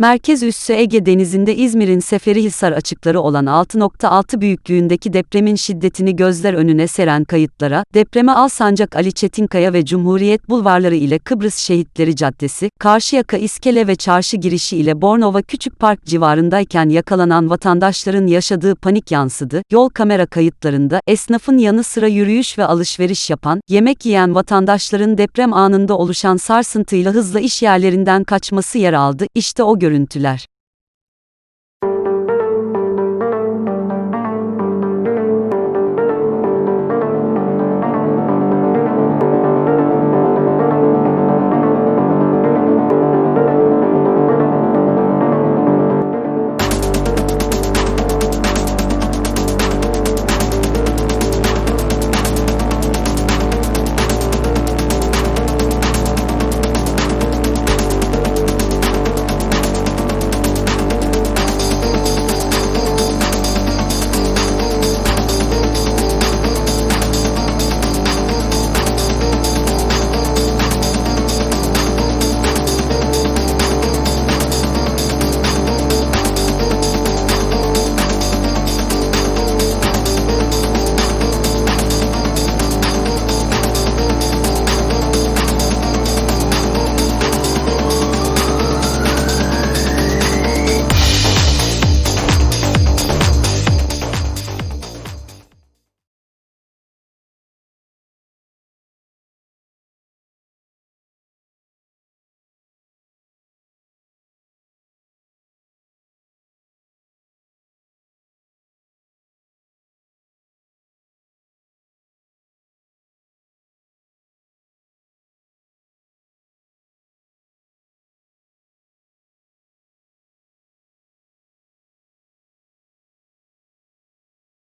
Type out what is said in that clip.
Merkez üssü Ege Denizi'nde İzmir'in Seferihisar açıkları olan 6.6 büyüklüğündeki depremin şiddetini gözler önüne seren kayıtlara, depreme Alsancak Ali Çetinkaya ve Cumhuriyet bulvarları ile Kıbrıs Şehitleri Caddesi, Karşıyaka İskele ve Çarşı girişi ile Bornova Küçük Park civarındayken yakalanan vatandaşların yaşadığı panik yansıdı. Yol kamera kayıtlarında, esnafın yanı sıra yürüyüş ve alışveriş yapan, yemek yiyen vatandaşların deprem anında oluşan sarsıntıyla hızla iş yerlerinden kaçması yer aldı. İşte o görüntüler.